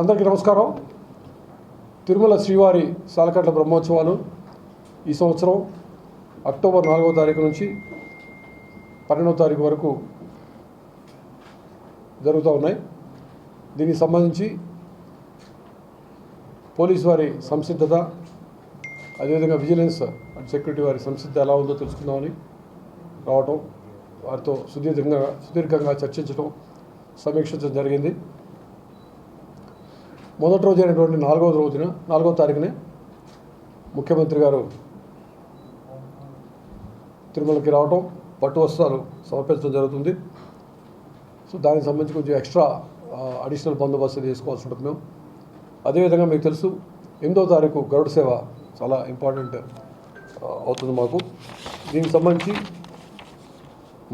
అందరికీ నమస్కారం. తిరుమల శ్రీవారి సాలకట్ల బ్రహ్మోత్సవాలు ఈ సంవత్సరం అక్టోబర్ నాలుగవ తారీఖు నుంచి పన్నెండవ తారీఖు వరకు జరుగుతూ ఉన్నాయి. దీనికి సంబంధించి పోలీస్ వారి సంసిద్ధత అదేవిధంగా విజిలెన్స్ అండ్ సెక్యూరిటీ వారి సంసిద్ధత ఎలా ఉందో తెలుసుకుందామని రావటం వారితో సుదీర్ఘంగా సుదీర్ఘంగా చర్చించడం సమీక్షించడం జరిగింది. మొదటి రోజు అయినటువంటి నాలుగవ రోజున నాలుగవ తారీఖునే ముఖ్యమంత్రి గారు తిరుమలకి రావటం పట్టు వస్త్రాలు సమర్పించడం జరుగుతుంది. సో దానికి సంబంధించి కొంచెం ఎక్స్ట్రా అడిషనల్ బందోబస్తు తీసుకోవాల్సి ఉంటుంది మేము. అదేవిధంగా మీకు తెలుసు ఎనిమిదో తారీఖు గరుడ సేవ చాలా ఇంపార్టెంట్ అవుతుంది మాకు. దీనికి సంబంధించి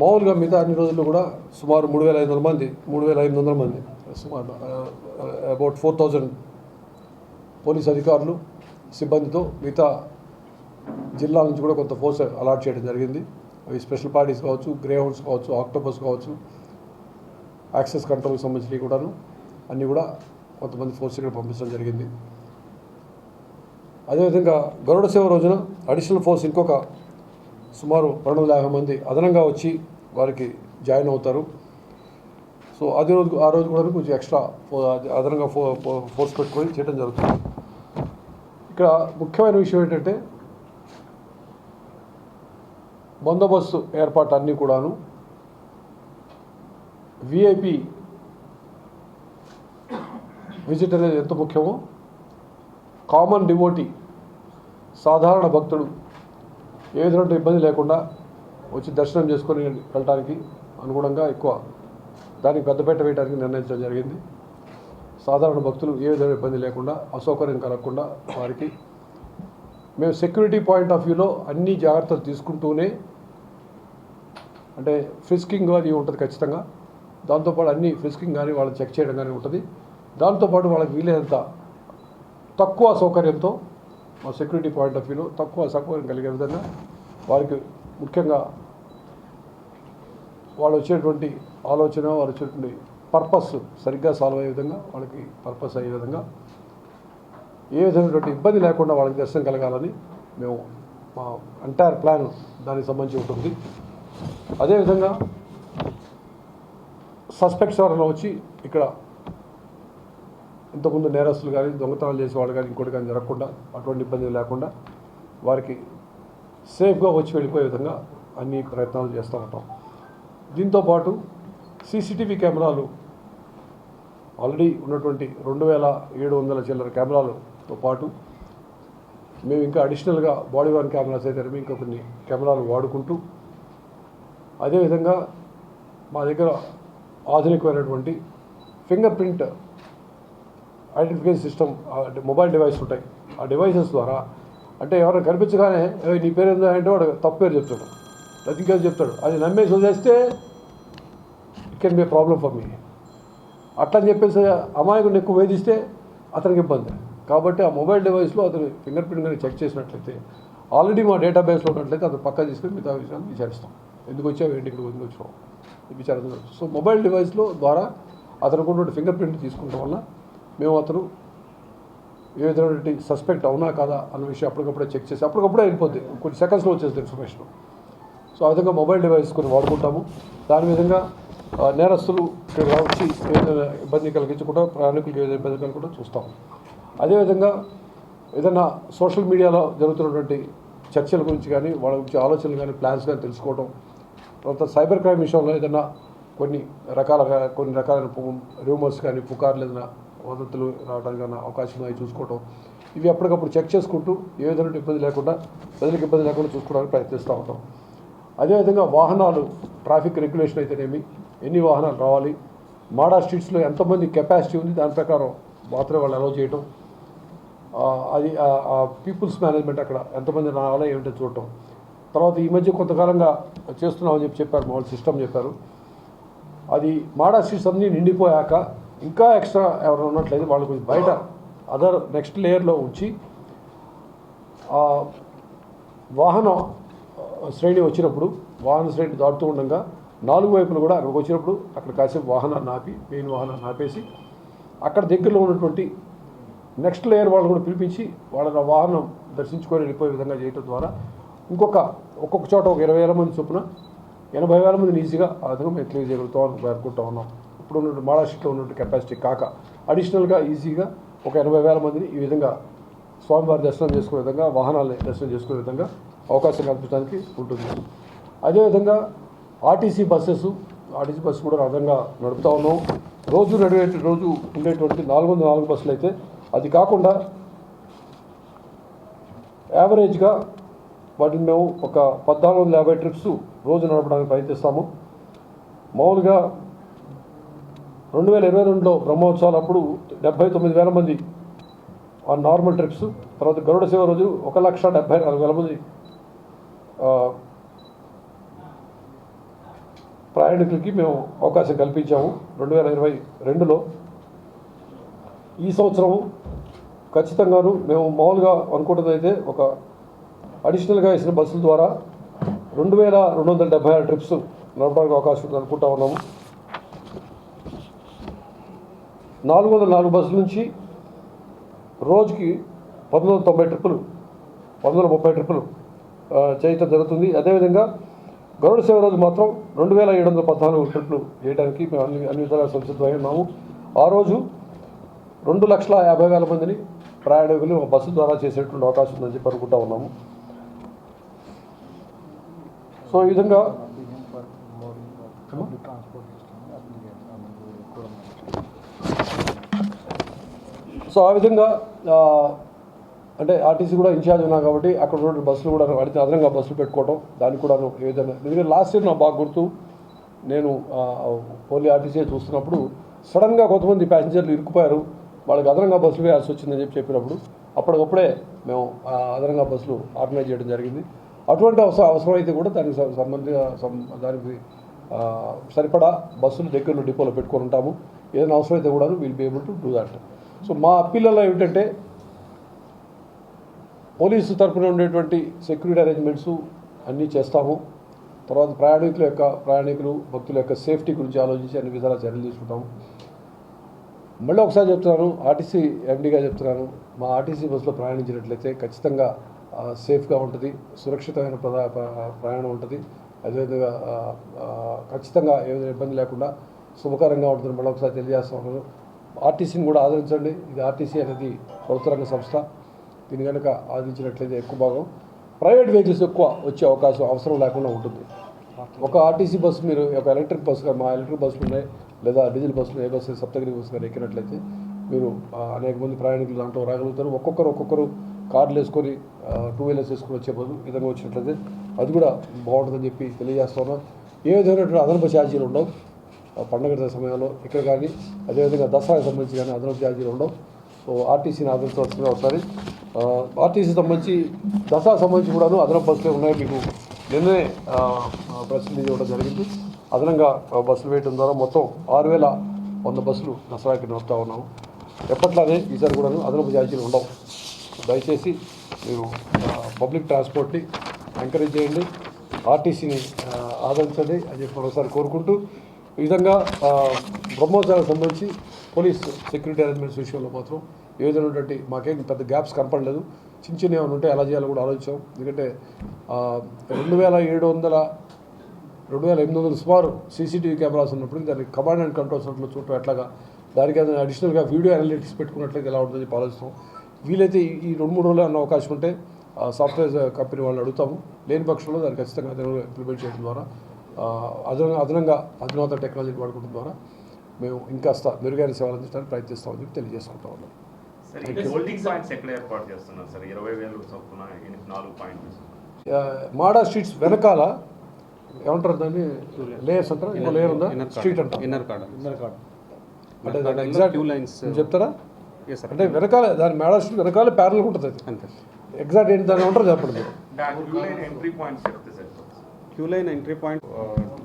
మామూలుగా మిగతా అన్ని రోజుల్లో కూడా సుమారు మూడు వేల ఐదు వందల మంది మూడు వేల ఐదు వందల మంది అబౌట్ ఫోర్ థౌజండ్ పోలీస్ అధికారులు సిబ్బందితో మిగతా జిల్లాల నుంచి కూడా కొంత ఫోర్స్ అలాట్ చేయడం జరిగింది. అవి స్పెషల్ పార్టీస్ కావచ్చు గ్రేహౌండ్స్ కావచ్చు ఆక్టోపస్ కావచ్చు యాక్సెస్ కంట్రోల్కి సంబంధించినవి కూడాను అన్నీ కూడా కొంతమంది ఫోర్స్ ఇక్కడ పంపించడం జరిగింది. అదేవిధంగా గరుడ సేవ రోజున అడిషనల్ ఫోర్స్ ఇంకొక సుమారు రెండు వందల యాభై మంది అదనంగా వచ్చి వారికి జాయిన్ అవుతారు. సో అదే రోజు ఆ రోజు కూడా కొంచెం ఎక్స్ట్రా అదనంగా ఫో ఫోర్స్ పెట్టుకొని చేయడం జరుగుతుంది. ఇక్కడ ముఖ్యమైన విషయం ఏంటంటే బందోబస్తు ఏర్పాటు అన్నీ కూడాను విఐపి విజిట్ అనేది ఎంత ముఖ్యమో కామన్ డివోటీ సాధారణ భక్తుడు ఏ విధమైన ఇబ్బంది లేకుండా వచ్చి దర్శనం చేసుకొని వెళ్ళడానికి అనుగుణంగా ఎక్కువ దానికి పెద్దపేట వేయడానికి నిర్ణయించడం జరిగింది. సాధారణ భక్తులు ఏ విధమైన ఇబ్బంది లేకుండా అసౌకర్యం కలగకుండా వారికి మేము సెక్యూరిటీ పాయింట్ ఆఫ్ వ్యూలో అన్ని జాగ్రత్తలు తీసుకుంటూనే అంటే ఫ్రిస్కింగ్ అది ఉంటుంది ఖచ్చితంగా. దాంతోపాటు అన్ని ఫ్రిస్కింగ్ కానీ వాళ్ళని చెక్ చేయడం కానీ ఉంటుంది. దాంతోపాటు వాళ్ళకి వీలైనంత తక్కువ సౌకర్యంతో మా సెక్యూరిటీ పాయింట్ ఆఫ్ వ్యూలో తక్కువ సౌకర్యం కలిగే విధంగా వారికి ముఖ్యంగా వాళ్ళు వచ్చేటువంటి ఆలోచన వాళ్ళు వచ్చేటువంటి పర్పస్ సరిగ్గా సాల్వ్ అయ్యే విధంగా వాళ్ళకి పర్పస్ అయ్యే విధంగా ఏ విధమైనటువంటి ఇబ్బంది లేకుండా వాళ్ళకి దర్శనం కలగాలని మేము మా ఎంటైర్ ప్లాన్ దానికి సంబంధించి ఉంటుంది. అదేవిధంగా సస్పెక్ట్స్ ఎవరైనా వచ్చి ఇక్కడ ఇంతకుముందు నేరస్తులు కానీ దొంగతనాలు చేసే వాళ్ళు కానీ ఇంకోటి కానీ జరగకుండా అటువంటి ఇబ్బంది లేకుండా వారికి సేఫ్గా వచ్చి వెళ్ళిపోయే విధంగా అన్ని ప్రయత్నాలు చేస్తూ ఉంటాం. దీంతోపాటు సీసీటీవీ కెమెరాలు ఆల్రెడీ ఉన్నటువంటి రెండు వేల ఏడు వందల చిల్లర కెమెరాలతో పాటు మేము ఇంకా అడిషనల్గా బాడీ వన్ కెమెరాస్ అయితే ఇంకా కొన్ని కెమెరాలు వాడుకుంటూ అదేవిధంగా మా దగ్గర ఆధునికమైనటువంటి finger print identification system mobile device ఉంటాయి. ఆ డివైసెస్ ద్వారా అంటే ఎవరైనా కనిపించగానే నీ పేరు ఏందో? అంటే వాడు తప్పు పేరు చెప్తాడు. నథింగ్ ఇంకేదో చెప్తాడు. అది నమ్మేసి వదిలేస్తే it can be problem for me అట్లా అని చెప్పేసి అమాయకుడిని ఎక్కువ వేధిస్తే అతనికి ఇబ్బంది. కాబట్టి ఆ మొబైల్ డివైస్లో అతను ఫింగర్ ప్రింట్ కానీ చెక్ చేసినట్లయితే ఆల్రెడీ మా డేటాబేస్లో ఉన్నట్లయితే అతను పక్క తీసుకుని మిగతా విషయాలు విచారిస్తాం. ఎందుకు వచ్చావు? ఏంటి ఇక్కడ ఎందుకు వచ్చావు విచారిస్తాం సో మొబైల్ డివైస్లో ద్వారా అతనికి ఉన్నటువంటి ఫింగర్ ప్రింట్ తీసుకుంటాం వల్ల మేము అతను ఏ విధమైనటువంటి సస్పెక్ట్ అవునా కాదా అన్న విషయం అప్పటికప్పుడే చెక్ చేసి అప్పటికప్పుడే అయిపోద్ది. కొన్ని సెకండ్స్లో వచ్చేస్తుంది ఇన్ఫర్మేషన్ సో ఆ విధంగా మొబైల్ డివైస్ కొన్ని వాడుకుంటాము. దాని విధంగా నేరస్తులు ఇక్కడ వచ్చి ఏదైనా ఇబ్బంది కలిగించకుండా ప్రయాణికులకు ఏదైనా ఇబ్బంది కలగకుండా చూస్తాం అదేవిధంగా ఏదైనా సోషల్ మీడియాలో జరుగుతున్నటువంటి చర్చల గురించి కానీ వాళ్ళ గురించి ఆలోచనలు కానీ ప్లాన్స్ కానీ తెలుసుకోవడం తర్వాత సైబర్ క్రైమ్ విషయంలో ఏదైనా కొన్ని రకాల కొన్ని రకాలైన రూమర్స్ కానీ పుకార్లు ఏదైనా వదంతులు రావడానికి కానీ అవకాశం అవి చూసుకోవడం ఇవి ఎప్పటికప్పుడు చెక్ చేసుకుంటూ ఏ విధమైన ఇబ్బంది లేకుండా ప్రజలకు ఇబ్బంది లేకుండా చూసుకోవడానికి ప్రయత్నిస్తూ ఉంటాం. అదేవిధంగా వాహనాలు ట్రాఫిక్ రెగ్యులేషన్ అయితేనేమి ఎన్ని వాహనాలు రావాలి మాడా స్ట్రీట్స్లో ఎంతమంది కెపాసిటీ ఉంది దాని ప్రకారం మాత్రమే వాళ్ళు అలౌ చేయటం అది పీపుల్స్ మేనేజ్మెంట్ అక్కడ ఎంతమంది రావాలో ఏమిటో చూడటం. తర్వాత ఈ మధ్య కొంతకాలంగా చేస్తున్నామని చెప్పి చెప్పారు మా వాళ్ళు సిస్టమ్ చెప్పారు. అది మాడా స్ట్రీట్స్ అన్నీ నిండిపోయాక ఇంకా ఎక్స్ట్రా ఎవరైనా ఉన్నట్లయితే వాళ్ళు కొంచెం బయట అదర్ నెక్స్ట్ లేయర్లో ఉంచి వాహనం శ్రేణి వచ్చినప్పుడు వాహన శ్రేణి దాటుతూ ఉండగా నాలుగు వైపులు కూడా అక్కడికి వచ్చినప్పుడు అక్కడ కాసేపు వాహనాన్ని ఆపి మెయిన్ వాహనాన్ని ఆపేసి అక్కడ దగ్గరలో ఉన్నటువంటి నెక్స్ట్ లేయర్ వాళ్ళు కూడా పిలిపించి వాళ్ళ వాహనం దర్శించుకొని వెళ్ళిపోయే విధంగా చేయడం ద్వారా ఇంకొక ఒక్కొక్క చోట ఒక ఇరవై వేల మంది చొప్పున ఎనభై వేల మందిని ఈజీగా ఆ విధంగా మేము క్లియర్ చేయగలుగుతాం అనుకుంటా ఉన్నాం. ఇప్పుడు ఉన్న మహారాష్ట్రలో ఉన్నటువంటి కెపాసిటీ కాక అడిషనల్గా ఈజీగా ఒక ఎనభై వేల మందిని ఈ విధంగా స్వామివారి దర్శనం చేసుకునే విధంగా వాహనాలని దర్శనం చేసుకునే విధంగా అవకాశం కల్పించడానికి ఉంటుంది. అదేవిధంగా ఆర్టీసీ బస్సెస్ ఆర్టీసీ బస్సు కూడా అదనంగా నడుపుతా ఉన్నాం. రోజు నడివే రోజు ఉండేటువంటి నాలుగు వందల నాలుగు బస్సులు అయితే అది కాకుండా యావరేజ్గా వాటిని మేము ఒక పద్నాలుగు వందల యాభై ట్రిప్స్ రోజు నడపడానికి ప్రయత్నిస్తాము. మామూలుగా రెండు వేల ఇరవై రెండులో బ్రహ్మోత్సవాలు అప్పుడు డెబ్బై తొమ్మిది వేల మంది ఆ నార్మల్ ట్రిప్స్ తర్వాత గరుడ సేవ రోజు ఒక లక్ష డెబ్బై నాలుగు వేల మంది ప్రయాణికులకి మేము అవకాశం కల్పించాము. రెండు వేల ఇరవై రెండులో ఈ సంవత్సరం ఖచ్చితంగాను మేము మామూలుగా అనుకుంటున్నదైతే ఒక అడిషనల్గా ఇచ్చిన బస్సుల ద్వారా రెండు వేల రెండు వందల డెబ్బై ఆరు ట్రిప్స్ నడపడానికి అవకాశం ఉంది అనుకుంటా ఉన్నాము. నాలుగు వందల నాలుగు బస్సుల నుంచి రోజుకి పంతొమ్మిది వందల తొంభై ట్రిప్పులు పంతొమ్మిది వందల ముప్పై ట్రిప్పులు చేయటం జరుగుతుంది. అదేవిధంగా గరుడ సేవ రోజు మాత్రం రెండు వేల ఏడు వందల పద్నాలుగు ట్రిప్లు చేయడానికి మేము అన్ని అన్ని విధాలుగా సంసిద్ధమై ఉన్నాము ఆ రోజు రెండు లక్షల యాభై వేల మందిని ప్రయాణికులు బస్సు ద్వారా చేసేటువంటి అవకాశం ఉందని చెప్పి అనుకుంటా ఉన్నాము. సో ఈ విధంగా సో ఆ విధంగా అంటే ఆర్టీసీ కూడా ఇన్ఛార్జ్ ఉన్నా కాబట్టి అక్కడ ఉన్న బస్సులు కూడా అడిగితే అదనంగా బస్సులు పెట్టుకోవడం దానికి కూడా ఏ విధంగా. ఎందుకంటే లాస్ట్ ఇయర్ నాకు బాగా గుర్తు నేను పోలీ ఓన్లీ ఆర్టీసీ చూస్తున్నప్పుడు సడన్గా కొంతమంది ప్యాసింజర్లు ఇరుక్కుపోయారు. వాళ్ళకి అదనంగా బస్సులు వేయాల్సి వచ్చిందని చెప్పి చెప్పినప్పుడు అప్పటికప్పుడే మేము అదనంగా బస్సులు ఆర్గనైజ్ చేయడం జరిగింది. అటువంటి అవసరం అవసరం అయితే కూడా దానికి సం- సంబంధించిన సం- దానికి సరిపడా బస్సులు దగ్గరలో డిపోలో పెట్టుకొని ఉంటాము. ఏదైనా అవసరం అయితే కూడా will be able to do that so మా పిల్లలు ఏమిటంటే పోలీసు తరఫున ఉండేటువంటి సెక్యూరిటీ అరేంజ్మెంట్స్ అన్నీ చేస్తాము. తర్వాత ప్రయాణికుల యొక్క ప్రయాణికులు భక్తుల యొక్క సేఫ్టీ గురించి ఆలోచించి అన్ని విధాల చర్యలు తీసుకుంటాము. మళ్ళీ ఒకసారి చెప్తున్నాను ఆర్టీసీ ఎండీగా చెప్తున్నాను మా ఆర్టీసీ బస్సులో ప్రయాణించినట్లయితే ఖచ్చితంగా సేఫ్గా ఉంటుంది సురక్షితమైన ప్రదా ప్ర- ప్రయాణం ఉంటుంది. అదేవిధంగా ఖచ్చితంగా ఏదైనా ఇబ్బంది లేకుండా శుభకరంగా ఉంటుంది మళ్ళీ ఒకసారి తెలియజేస్తా ఉన్నాను. ఆర్టీసీని కూడా ఆదరించండి. ఇది ఆర్టీసీ అనేది ప్రభుత్వ రంగ సంస్థ. దీని కనుక ఆదించినట్లయితే ఎక్కువ భాగం ప్రైవేట్ వెహికల్స్ ఎక్కువ వచ్చే అవకాశం అవసరం లేకుండా ఉంటుంది. ఒక ఆర్టీసీ బస్సు మీరు ఒక ఎలక్ట్రిక్ బస్సు మా ఎలక్ట్రిక్ బస్సులు ఉన్నాయి లేదా డీజిల్ బస్సులు ఏ బస్సు సప్తగిరి బస్సు కానీ ఎక్కినట్లయితే మీరు అనేక మంది ప్రయాణికులు దాంట్లో రాగలుగుతారు. ఒక్కొక్కరు ఒక్కొక్కరు కార్లు వేసుకొని టూ వీలర్స్ వేసుకొని వచ్చే బదులు విధంగా వచ్చినట్లయితే అది కూడా బాగుంటుందని చెప్పి తెలియజేస్తున్నాం ఏ విధమైనటువంటి అదనపు ఛార్జీలు ఉండవు. పండగ సమయంలో ఇక్కడ కానీ అదేవిధంగా దసరాకి సంబంధించి కానీ అదనపు ఛార్జీలు ఉండవు. సో ఆర్టీసీని ఆదరించవలసిందిగా ఒకసారి. ఆర్టీసీ సంబంధించి దసరా సంబంధించి కూడాను అదనపు బస్సులే ఉన్నాయి. మీకు నిన్నే ఆ, ప్రెస్ రిలీజ్ ఇవ్వడం జరిగింది. అదనంగా బస్సులు వేయడం ద్వారా మొత్తం ఆరు వేల వంద బస్సులు దసరాకి నడుపుతా ఉన్నాము. ఎప్పట్లానే ఈసారి కూడాను అదనపు ఛార్జీలు ఉండవు. దయచేసి మీరు పబ్లిక్ ట్రాన్స్పోర్ట్ని ఎంకరేజ్ చేయండి. ఆర్టీసీని ఆదరించండి అని చెప్పి మరోసారి కోరుకుంటూ ఈ విధంగా బ్రహ్మోత్సవాలకు సంబంధించి పోలీస్ సెక్యూరిటీ అరేంజ్మెంట్స్ విషయంలో మాత్రం ఏదైనా మాకేం పెద్ద గ్యాప్స్ కనపడలేదు. చిన్న చిన్న ఏమైనా ఉంటే ఎలా చేయాలో కూడా ఆలోచించాం. ఎందుకంటే రెండు వేల ఏడు వందల రెండు వేల ఎనిమిది వందల సుమారు సీసీటీవీ కెమెరాస్ ఉన్నప్పుడు దానికి కమాండ్ అండ్ కంట్రోల్ సెంటర్లో చూడటం ఎట్లాగా దానికి ఏదైనా అడిషనల్గా వీడియో అనలిటిక్స్ పెట్టుకున్నట్లయితే ఎలా ఉంటుందని చెప్పి ఆలోచిస్తాం. వీలైతే ఈ- రెండు మూడు రోజులు అన్న అవకాశం ఉంటే సాఫ్ట్వేర్ కంపెనీ వాళ్ళని అడుగుతాము. లేని పక్షంలో దాన్ని ఖచ్చితంగా ఇంప్లిమెంట్ చేయడం ద్వారా అదనంగా అదనంగా అధునాత టెక్నాలజీని వాడుకోవడం ద్వారా మేము ఇంకాస్త మెరుగైన సేవలు అందించడానికి ప్రయత్నిస్తామని చెప్పి తెలియజేసుకుంటా ఉన్నాం. హోల్డింగ్ పాయింట్స్ ఎక్కడ ఏర్పాటు చేస్తున్నారు సార్? ఇరవై వేలు చొప్పున ఈ నాలుగు మాడా స్ట్రీట్స్ వెనకాల ఏమంటారు దాన్ని? లేయర్స్ అంటారా? ఇంకో లేయర్ ఉందా? స్ట్రీట్ అంటారు? ఇన్నర్ కార్డ్ అంటే దాని ఎగ్జాక్ట్ లైన్స్ చెప్తారా? అంటే వెనకాల దాని మేడా స్ట్రీట్ వెనకాల ప్యారల్ ఉంటుంది అది. అంతే. ఎగ్జాక్ట్ ఏంటి దాని ఉంటారు చెప్పండి మీరు? క్యూ లైన్ ఎంట్రీ పాయింట్స్ చెప్తే sir queue line entry point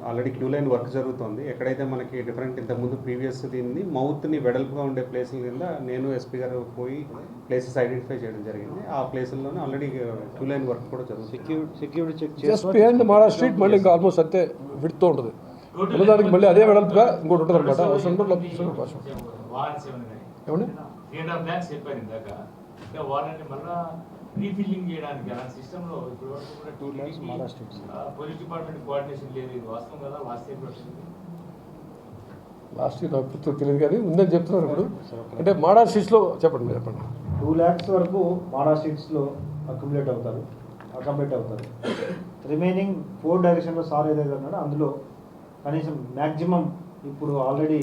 already queue line work జరుగుతుంది. ఎక్కడైతే మనకి డిఫరెంట్ ఇంతకుముందు ప్రీవియస్ దీన్ని మౌత్ని వెడల్పుగా ఉండే ప్లేసుల కింద నేను ఎస్పీ గారు పోయి ప్లేసెస్ ఐడెంటిఫై చేయడం జరిగింది. ఆ ప్లేసుల్లోనే ఆల్రెడీ క్యూ లైన్ వర్క్ కూడా జరుగుతుంది. Security check just behind Mada street మళ్ళీ ఇంకా ఆల్మోస్ట్ అంతే విడుతూ ఉంటుంది. ఉన్నదానికి మళ్ళీ అదే వెడల్పుగా ఇంకోటి ఉంటుంది అనమాట అవసరం కూడా ఏమండి? రీఫిల్లింగ్ చేయడానికి అలాంటి సిస్టంలో ఇప్పుడు వరకు కూడా two lakhs police department coordination లేదు. ఇది వాస్తవం కదా? లాస్ట్ ఇయర్ వచ్చింది లాస్ట్ ఇయర్ తెలియదు కానీ ఉందని చెప్తున్నారు ఇప్పుడు. అంటే మాడార్ స్ట్రీట్స్లో చెప్పండి మీరు చెప్పండి. టూ ల్యాక్స్ వరకు మాడా స్ట్రీట్స్లో అక్యుములేట్ అవుతారు అకామిడేట్ అవుతారు. రిమైనింగ్ ఫోర్ డైరెక్షన్లో సార్ ఏదైతే ఉన్నాడో అందులో కనీసం మ్యాక్సిమం ఇప్పుడు ఆల్రెడీ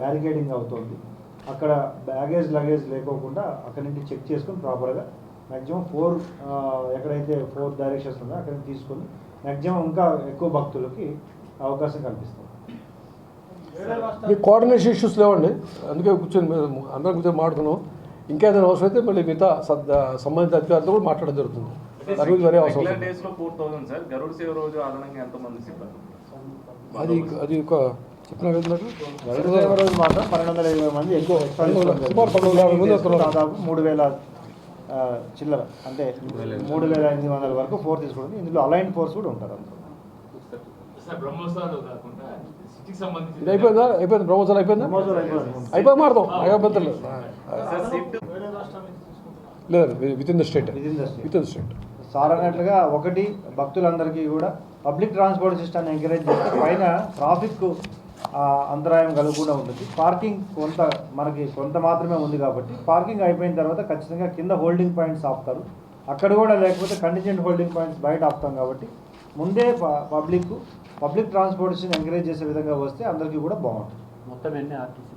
బ్యారికేడింగ్ అవుతోంది. అక్కడ బ్యాగేజ్ లగేజ్ లేకోకుండా అక్కడి నుంచి చెక్ చేసుకొని ప్రాపర్గా మ్యాక్సిమం ఫోర్ ఎక్కడైతే ఫోర్ డైరెక్షన్స్ ఉందో అక్కడి నుంచి తీసుకొని మ్యాక్సిమం ఇంకా ఎక్కువ భక్తులకి అవకాశం కల్పిస్తాం. మీ కోఆర్డినేషన్ ఇష్యూస్ లేవండి. అందుకే కూర్చొని అందరం కూర్చొని మాట్లాడుకున్నాం ఇంకేదైనా అవసరం అయితే మళ్ళీ మిగతా సద్ సంబంధిత అధికారులతో కూడా మాట్లాడడం జరుగుతుంది. అది అది ఒక రోజు మాత్రం పన్నెండు వందల ఇరవై మంది ఎక్కువ దాదాపు మూడు వేల చిల్లర అంటే మూడు వేల ఎనిమిది వందల వరకు ఫోర్ తీసుకుంటుంది ఇందులో అలైన్ ఫోర్స్ కూడా ఉంటారు అందులో ఇది అయిపోయిందా అయిపోయింది బ్రహ్మోత్సవాలు అయిపోయిందా అయిపోయింది. అయిపోయి మారుతాం అయిపోతుంది లేదు within the state Within within the state sir అన్నట్లుగా ఒకటి భక్తులందరికీ కూడా పబ్లిక్ ట్రాన్స్పోర్ట్ సిస్టమ్ ఎంకరేజ్ చేస్తే పైన ట్రాఫిక్ అంతరాయం కలగకుండా ఉంటుంది పార్కింగ్ కొంత మనకి కొంత మాత్రమే ఉంది కాబట్టి పార్కింగ్ అయిపోయిన తర్వాత ఖచ్చితంగా కింద హోల్డింగ్ పాయింట్స్ ఆపుతారు. అక్కడ కూడా లేకపోతే కంటిజెంట్ హోల్డింగ్ పాయింట్స్ బయట ఆపుతాం కాబట్టి ముందే పబ్లిక్ పబ్లిక్ ట్రాన్స్పోర్టేషన్ ఎంకరేజ్ చేసే విధంగా వస్తే అందరికీ కూడా బాగుంటుంది. మొత్తం ఎన్ని ఆర్టీసీ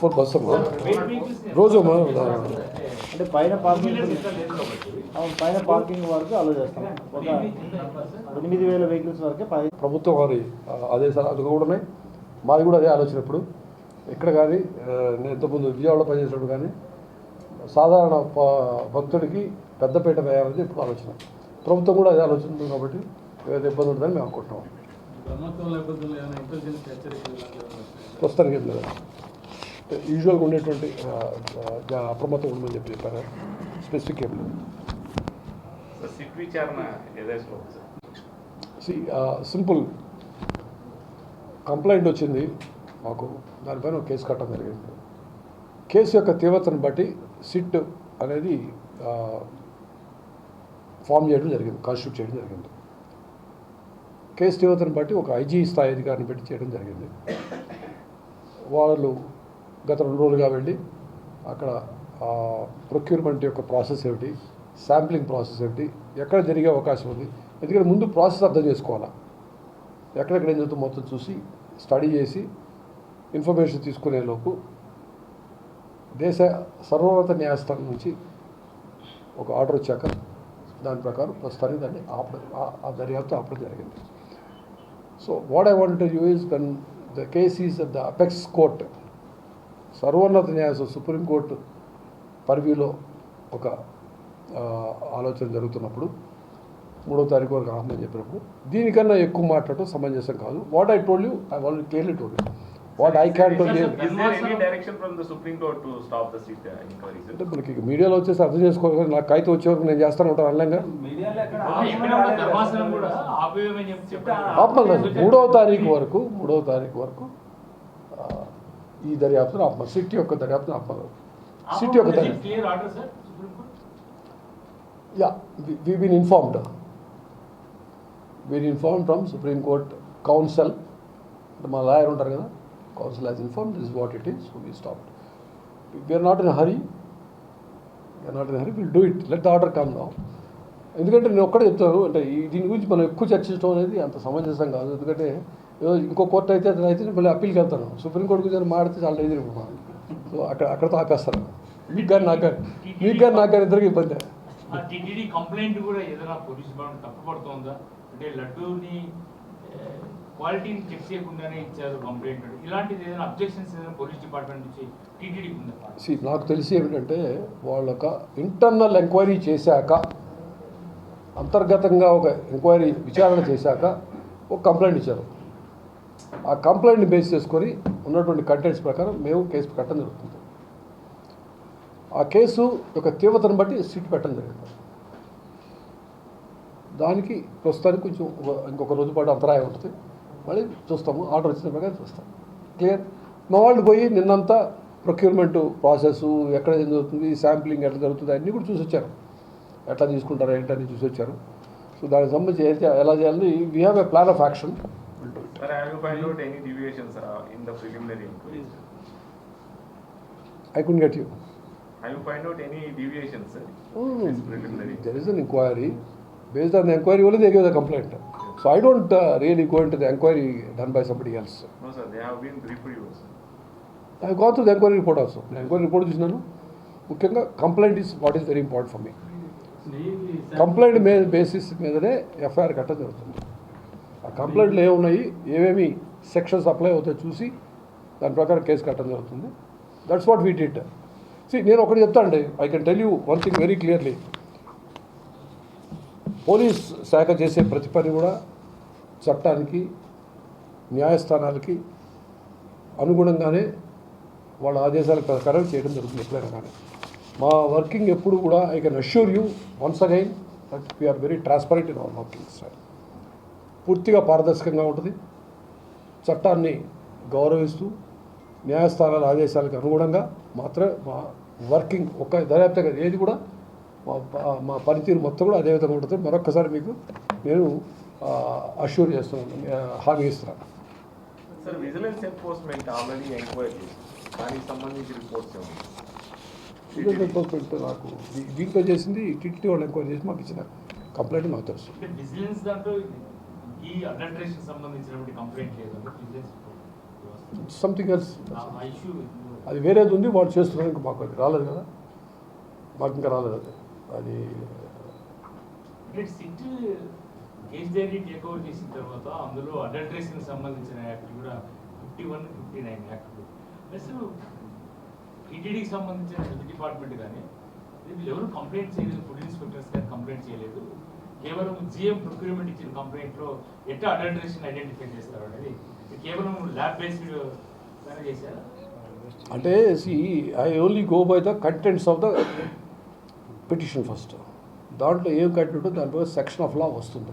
ఫోర్ బస్ రోజు అంటే పైన పార్కింగ్ అవును పైన పార్కింగ్ వరకు అలో చేస్తాం. ఒక ఎనిమిది వేల వెహికల్స్ వరకే పై ప్రభుత్వం వారి ఆదేశాలు అది కూడా ఉన్నాయి. మాది కూడా అదే ఆలోచన ఇప్పుడు. ఇక్కడ కానీ నేను ఇంతకుముందు విజయవాడలో పనిచేసినప్పుడు కానీ సాధారణ భక్తుడికి పెద్దపీట వేయాలని ఇప్పుడు ఆలోచన. ప్రభుత్వం కూడా అదే ఆలోచన కాబట్టి ఏదైతే ఇబ్బంది ఉంటుందని మేము అనుకుంటున్నాం. ప్రస్తుతానికి ఏం లేదు యూజువల్గా ఉండేటువంటి అప్రమత్తం ఉండమని చెప్పి చెప్పారు? స్పెసిఫిక్ ఏం లేదు. సింపుల్ కంప్లైంట్ వచ్చింది మాకు. దానిపైన ఒక కేసు కట్టడం జరిగింది. కేసు యొక్క తీవ్రతను బట్టి సిట్ అనేది ఫామ్ చేయడం జరిగింది కాన్స్టిట్యూట్ చేయడం జరిగింది. కేసు తీవ్రతను బట్టి ఒక ఐజీ స్థాయి అధికారిని పెట్టి చేయడం జరిగింది. వాళ్ళు గత రెండు రోజులుగా వెళ్ళి అక్కడ ప్రొక్యూర్మెంట్ యొక్క ప్రాసెస్ ఏమిటి శాంప్లింగ్ ప్రాసెస్ ఏమిటి ఎక్కడ జరిగే అవకాశం ఉంది ఎందుకంటే ముందు ప్రాసెస్ అర్థం చేసుకోవాలా. ఎక్కడెక్కడ ఏం జరుగుతుందో మొత్తం చూసి స్టడీ చేసి ఇన్ఫర్మేషన్ తీసుకునే లోపు దేశ సర్వోన్నత న్యాయస్థానం నుంచి ఒక ఆర్డర్ వచ్చాక దాని ప్రకారం ప్రస్తుతానికి దాన్ని ఆపడం ఆ- ఆ దర్యాప్తు ఆపడం జరిగింది. So what I want you is then the case is the apex court సర్వోన్నత న్యాయస్థానం సుప్రీంకోర్టు పరిధిలో ఒక ఆలోచన జరుగుతున్నప్పుడు మూడో తారీఖు వరకు ఆహ్వానం చెప్పినప్పుడు దీనికన్నా ఎక్కువ మాట్లాడటం సమంజసం కాదు. What I told you I will clearly told you what I can? అంటే మనకి మీడియాలో వచ్చేసి అర్థం చేసుకోవాలి. నాకు కాగితం వచ్చే వరకు నేను చేస్తాను ఉంటాను అనలేంగా? ఎక్కడ ఉన్న ధర్మాసనం కూడా ఆపేయమని చెప్పి చెప్పారు. ఆపమన్నారు మూడవ తారీఖు వరకు మూడవ తారీఖు వరకు ఈ దర్యాప్తును ఆపమన్నారు సిటీ యొక్క దర్యాప్తును ఆపమన్నారు సిటీ యొక్క దర్యాప్తు clear order sir supreme court? Yeah we been informed been inform from supreme court council మా లాయర్ ఉంటారు కదా. Council has informed this is what it is, so we stopped. We are not in a hurry. We are not in a hurry. We'll do it. Let the order come now. ఎందుకంటే నేను ఒక్కడే చెప్తాను అంటే దీని గురించి మనం ఎక్కువ చర్చించడం అనేది అంత సమంజసం కాదు ఎందుకంటే ఇంకో కోర్టు అయితే అతను అయితే మళ్ళీ అప్పీల్కి వెళ్తాను సుప్రీంకోర్టు గురించి మాడితే చాలా డేంజర్ ఇప్పుడు సో అక్కడ అక్కడతో ఆపేస్తాను మీకు కానీ నాకు కానీ మీకు కానీ నాకు కానీ ఇద్దరికి ఇబ్బంది కంప్లైంట్ కూడా ఏదైనా పోలీస్ డిపార్ట్మెంట్ తప్పుపడుతోందా అంటే లడ్డూని క్వాలిటీని చెక్ చేయకుండానే ఇచ్చారు కంప్లైంట్ ఇలాంటిది ఏదైనా అబ్జెక్షన్స్ ఏదైనా పోలీస్ డిపార్ట్మెంట్ నుంచి టీటీడీకి ఉందా? నాకు తెలిసి ఏమిటంటే వాళ్ళ ఇంటర్నల్ ఎంక్వైరీ చేశాక అంతర్గతంగా ఒక ఎంక్వైరీ విచారణ చేశాక ఒక కంప్లైంట్ ఇచ్చారు. ఆ కంప్లైంట్ని బేస్ చేసుకొని ఉన్నటువంటి కంటెంట్స్ ప్రకారం మేము కేసు కట్టడం జరుగుతుంది. ఆ కేసు యొక్క తీవ్రతను బట్టి సిట్ పెట్టడం జరిగింది. దానికి ప్రస్తుతానికి కొంచెం ఇంకొక రోజు పాటు అంతరాయం ఉంటుంది. మళ్ళీ చూస్తాము ఆర్డర్ వచ్చిన ప్రకారం చూస్తాం. క్లియర్ మా వాళ్ళు పోయి నిన్నంతా ప్రొక్యూర్మెంట్ ప్రాసెస్ ఎక్కడ ఏం జరుగుతుంది శాంప్లింగ్ ఎట్లా జరుగుతుంది అన్నీ కూడా చూసి వచ్చారు ఎట్లా తీసుకుంటారు ఏంటని చూసి వచ్చారు సో దానికి సంబంధించి ఎలా చేయాలని we have a plan of action? I could get you Have you. find out any deviations, sir? Oh, This preliminary. there is So I don't uh, really go into the inquiry done by somebody else. No, sir, they have been briefed you, sir. I have gone through the inquiry report also. The inquiry report చూసినాను ముఖ్యంగా complaint is what is very important for me complaint మే basis మీదనే FIR కట్టడం జరుగుతుంది ఆ కంప్లైంట్లు ఏమున్నాయి ఏమేమి సెక్షన్స్ అప్లై అవుతాయో చూసి దాని ప్రకారం కేసు కట్టడం జరుగుతుంది that's what we did see నేను ఒకటి చెప్తా అండి I can tell you one thing very clearly police శాఖ చేసే ప్రతి పని కూడా చట్టానికి న్యాయస్థానాలకి అనుగుణంగానే వాళ్ళ ఆదేశాల ప్రకారం చేయడం జరుగుతుంది ఎప్పుడైనా కానీ. మా వర్కింగ్ ఎప్పుడు కూడా I can assure you once again that we are very transparent in our working style. పూర్తిగా పారదర్శకంగా ఉంటుంది. చట్టాన్ని గౌరవిస్తూ న్యాయస్థానాల ఆదేశాలకు అనుగుణంగా మాత్రమే మా వర్కింగ్ ఒక దర్యాప్తు ఏది కూడా మా మా పనితీరు మొత్తం కూడా అదే విధంగా ఉంటుంది మరొక్కసారి మీకు నేను అష్యూర్ చేస్తున్నాను ఆ, హామీ ఇస్తున్నాను sir vigilance enforcement already enquiry దానికి సంబంధించి రిపోర్ట్స్ ఏమన్నా విజిలెన్స్ ఎన్ఫోర్స్మెంట్ నాకు దీంట్లో చేసింది టీటీ వాళ్ళు ఎంక్వైరీ చేసి మాకు ఇచ్చిన కంప్లైంట్ నాకు తెలుసు. విజిలెన్స్ దాంట్లో ఈ అడల్ట్రేషన్ సంబంధించినటువంటి కంప్లైంట్ లేదు సంథింగ్ ఎల్స్ అది వేరేది ఉంది వాళ్ళు చేస్తున్నారు ఇంకా మాకు అది రాలేదు కదా. మాకు ఇంకా రాలేదు అది. అది అంటే టేక్ ఓవర్ చేసిన తర్వాత అందులో అడల్టరేషన్ సంబంధించిన యాక్ట్ కూడా ఫిఫ్టీ వన్ ఫిఫ్టీ నైన్ యాక్ట్లు ప్లస్ ఈటీడీకి సంబంధించిన హెల్త్ డిపార్ట్మెంట్ కానీ వీళ్ళు ఎవరు కంప్లైంట్ చేయలేదు ఫుడ్ ఇన్స్పెక్టర్స్ కానీ కంప్లైంట్ చేయలేదు. కేవలం జిఎం ప్రొక్యూర్మెంట్ ఇచ్చిన కంప్లైంట్లో ఎట్లా అడల్టరేషన్ ఐడెంటిఫై చేస్తారు అనేది కేవలం ల్యాబ్ బేస్డ్ గానే అంటే see I only go by the contents of the petition first దాంట్లో ఏం కంటెంట్ ఉందో దానిపై సెక్షన్ ఆఫ్ లా వస్తుంది.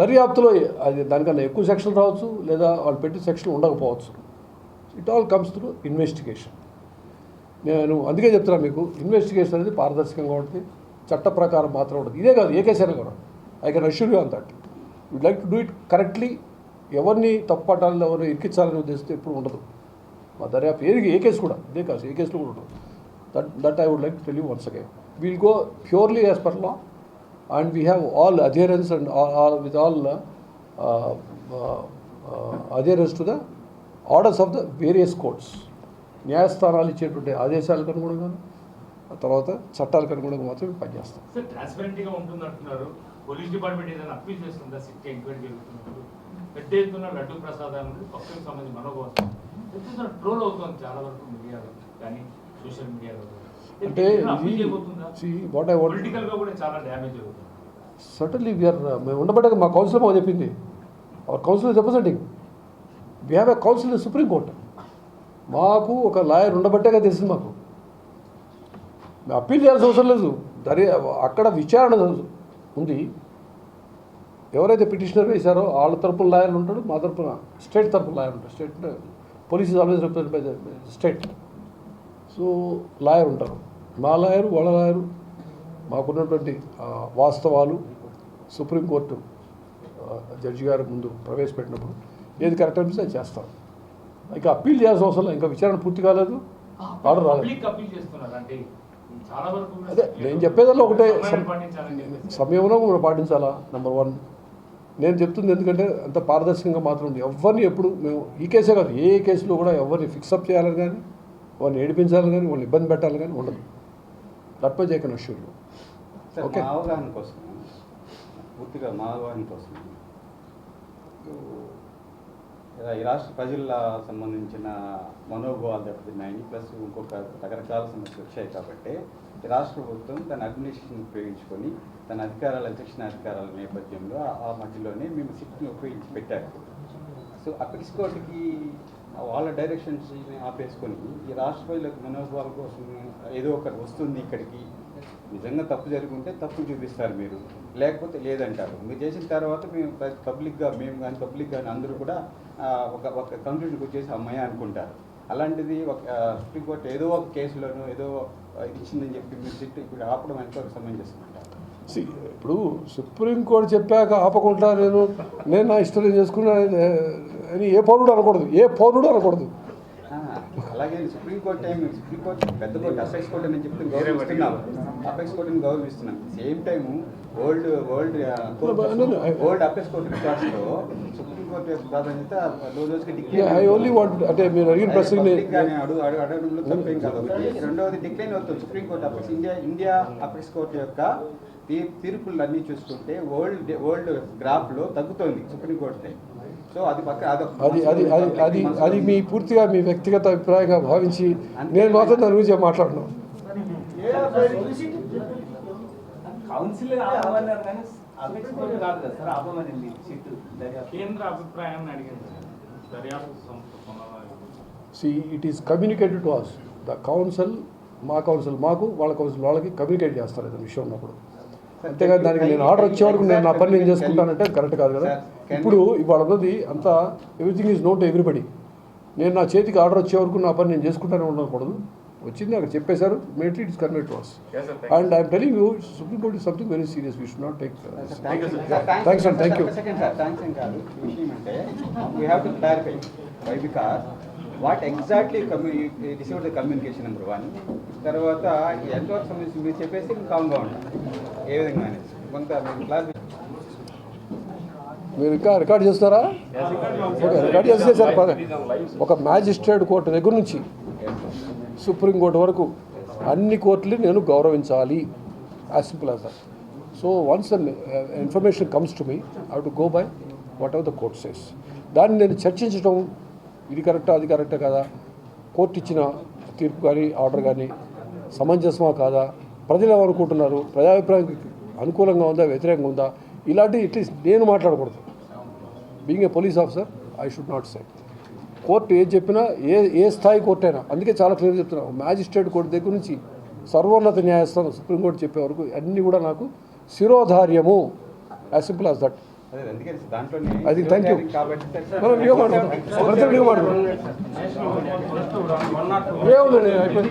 దర్యాప్తులో అది దానికన్నా ఎక్కువ సెక్షన్ రావచ్చు లేదా వాళ్ళు పెట్టి సెక్షన్ ఉండకపోవచ్చు. It all comes through investigation నేను అందుకే చెప్తున్నా మీకు ఇన్వెస్టిగేషన్ అనేది పారదర్శకంగా ఉంటుంది చట్ట ప్రకారం మాత్రం ఉంటుంది. ఇదే కాదు ఏ కేసు అయినా కూడా. I can assure you on that would like to do it correctly ఎవరిని తప్పట్టాలని ఎవరిని ఇరికించాలని ఉద్దేశిస్తే ఎప్పుడు ఉండదు. మా దర్యాప్తు ఏది ఏ కేసు కూడా ఇదే కాదు ఏ కేసులో కూడా ఉండదు. That that I would like tell you once again we'll go purely as per law and we have all adherence and with all adherence to the orders of the various courts న్యాయస్థానాలు ఇచ్చేటువంటి ఆదేశాలకు అనుగుణంగా ఆ తర్వాత చట్టాలకు అనుగుణంగా మాత్రమే పనిచేస్తాం. సార్ ట్రాన్స్పరెంట్ ఉంటుంది అంటున్నారు పోలీస్ డిపార్ట్మెంట్ ఏదైనా అప్పీల్ చేస్తుందా? సిట్ ఎంక్వైరీ జరుగుతున్నప్పుడు. పెద్ద ఎత్తున లడ్డు ప్రసాదాలు పక్కకు సంబంధించి మనోభావం పెద్ద ట్రోల్ అవుతుంది చాలా వరకు మీడియాలో. కానీ సోషల్ మీడియాలో. అంటే అవుతుంది సటన్లీ వీఆర్ మేము ఉండబట్టే మా కౌన్సిల్ మాకు చెప్పింది. Our council is representing we have a council in supreme court మాకు ఒక లాయర్ ఉండబట్టేగా తెలిసింది మాకు. మేము అప్పీల్ చేయాల్సిన అవసరం లేదు. దర్యా అక్కడ విచారణ ఉంది. ఎవరైతే పిటిషనర్ వేశారో వాళ్ళ తరపున లాయర్ ఉంటాడు మా తరపున స్టేట్ తరపున లాయర్ ఉంటాడు. State police always represent by the state so lawyer ఉంటారు. మా లాయరు వాళ్ళ లాయరు మాకున్నటువంటి వాస్తవాలు సుప్రీంకోర్టు జడ్జి గారి ముందు ప్రవేశపెట్టినప్పుడు ఏది కరెక్ట్ అనిపిస్తే అది చేస్తాం. ఇంకా అప్పీల్ చేయాల్సిన అవసరం ఇంకా విచారణ పూర్తి కాలేదు. ఆర్డర్ రాలేదు. అదే నేను చెప్పేదల్లో ఒకటే. సమయంలో మనం పాటించాలా? నెంబర్ వన్ నేను చెప్తుంది ఎందుకంటే అంత పారదర్శకంగా మాత్రం ఉంది. ఎవరిని ఎప్పుడు మేము ఈ కేసే కాదు. ఏ కేసులో కూడా ఎవరిని ఫిక్సప్ చేయాలని కానీ వాళ్ళని ఏడిపించాలని కానీ వాళ్ళని ఇబ్బంది పెట్టాలని కానీ ఉండదు. That much I can assure you sir okay. అవగాహన కోసం పూర్తిగా మా అవగాహన కోసం ఇలా ఈ రాష్ట్ర ప్రజల సంబంధించిన మనోభావాలు దెబ్బతిన్నాయి ప్లస్ ఇంకొక రకరకాల సమస్యలు వచ్చాయి కాబట్టి ఈ రాష్ట్ర ప్రభుత్వం తన అడ్మినిస్ట్రేషన్ ఉపయోగించుకొని తన అధికారాల శిక్షణ అధికారాల నేపథ్యంలో ఆ- మధ్యలోనే మేము సిట్ని ఉపయోగించి పెట్టారు సో అక్కడి కోర్టుకి వాళ్ళ డైరెక్షన్స్ ఆపేసుకొని ఈ రాష్ట్ర ప్రజలకు మనోభావాల కోసం ఏదో ఒకటి వస్తుంది ఇక్కడికి. నిజంగా తప్పు జరుగుంటే తప్పు చూపిస్తారు మీరు. లేకపోతే లేదంటారు. మీరు చేసిన తర్వాత మేము పబ్లిక్గా మేము కానీ పబ్లిక్ కానీ అందరూ కూడా ఒక ఒక కంప్లీట్కి వచ్చేసి అమ్మాయి అనుకుంటారు. అలాంటిది ఒక సుప్రీంకోర్టు ఏదో ఒక కేసులోనో ఏదో ఇచ్చిందని చెప్పి మీరు తిట్టి ఇప్పుడు ఆపడం ఎంతవరకు సమంజసం అంటారు ఇప్పుడు సుప్రీంకోర్టు చెప్పాక ఆపకుండా నేను నేను నా ఇష్టం చేసుకున్నా అని ఏ పౌరుడు అనకూడదు ఏ పౌరుడు అనకూడదు. అలాగే supreme court time supreme court పెద్ద కోర్టు అపెక్స్ కోర్టు అని చెప్పి గౌరవిస్తున్నాం అపెక్స్ కోర్టుని గౌరవిస్తున్నాం same time old old old apex court రికార్డ్స్లో supreme court యొక్క ప్రాధాన్యత రోజు రోజుకి ఐ ఓన్లీ వాంట్ అంటే మీరు అడిగిన అడుగు అడగడంలో తప్పేం కాదు. రెండవది డిక్లైన్ అవుతుంది. Supreme court apex India India apex court యొక్క తీర్పులు అన్నీ చూసుకుంటే వరల్డ్ వరల్డ్ గ్రాఫ్లో తగ్గుతోంది సుప్రీంకోర్టు టైం. అది అది అది అది అది అది మీ పూర్తిగా మీ వ్యక్తిగత అభిప్రాయంగా భావించి నేను మాత్రం దాని గురించి పునరాలోచన. See it is communicated to us the council మా కౌన్సిల్ మాకు వాళ్ళ కౌన్సిల్ వాళ్ళకి కమ్యూనికేట్ చేస్తారు ఏదైనా విషయం ఉన్నప్పుడు. అంతేగాని దానికి నేను ఆర్డర్ వచ్చే వరకు నేను నా పని నేను చేసుకుంటానంటే కరెక్ట్ కాదు కదా. ఇప్పుడు ఇవాళ ఉన్నది అంతా ఎవ్రీథింగ్ ఈజ్ నోట్ ఎవ్రీబడి నేను నా చేతికి ఆర్డర్ వచ్చే వరకు నా పని నేను చేసుకుంటానే ఉండకూడదు. వచ్చింది అక్కడ చెప్పేశారు mate it's convert. Thank and I'm telling you supreme court is something very serious we should not take thanks we clarify why because what exactly receive the communication number one తర్వాత ఎంతవరకు సంబంధించి మీరు చెప్పేసి కామ్గా ఉంటాం. ఏ విధంగా అనేది కొంత క్లారిఫై మీరు ఇంకా రికార్డ్ చేస్తారా ఓకే రికార్డ్ చేస్తే సార్ ఒక మ్యాజిస్ట్రేట్ కోర్టు దగ్గర నుంచి సుప్రీంకోర్టు వరకు అన్ని కోర్టులు నేను గౌరవించాలి as simple as that so once an information comes to me I to go by whatever the court says దాన్ని నేను చర్చించడం ఇది కరెక్టా అది కరెక్టా కదా? కోర్టు ఇచ్చిన తీర్పు కానీ ఆర్డర్ కానీ సమంజసమా కాదా? ప్రజలు ఏమనుకుంటున్నారు? ప్రజాభిప్రాయానికి అనుకూలంగా ఉందా? వ్యతిరేకంగా ఉందా? ఇలాంటి అట్లీస్ట్ నేను మాట్లాడకూడదు. Being a police officer I should not say court ఏది చెప్పినా ఏ ఏ స్థాయి కోర్టు అయినా అందుకే చాలా క్లియర్ చెప్తున్నాను మ్యాజిస్ట్రేట్ కోర్టు దగ్గర నుంచి సర్వోన్నత న్యాయస్థానం సుప్రీంకోర్టు చెప్పే వరకు అన్నీ కూడా నాకు శిరోధార్యము. యాజ్ సింపుల్ యాజ్ దట్ అదే you. కాబట్టి మనం. ఏముందండి? అయిపోయింది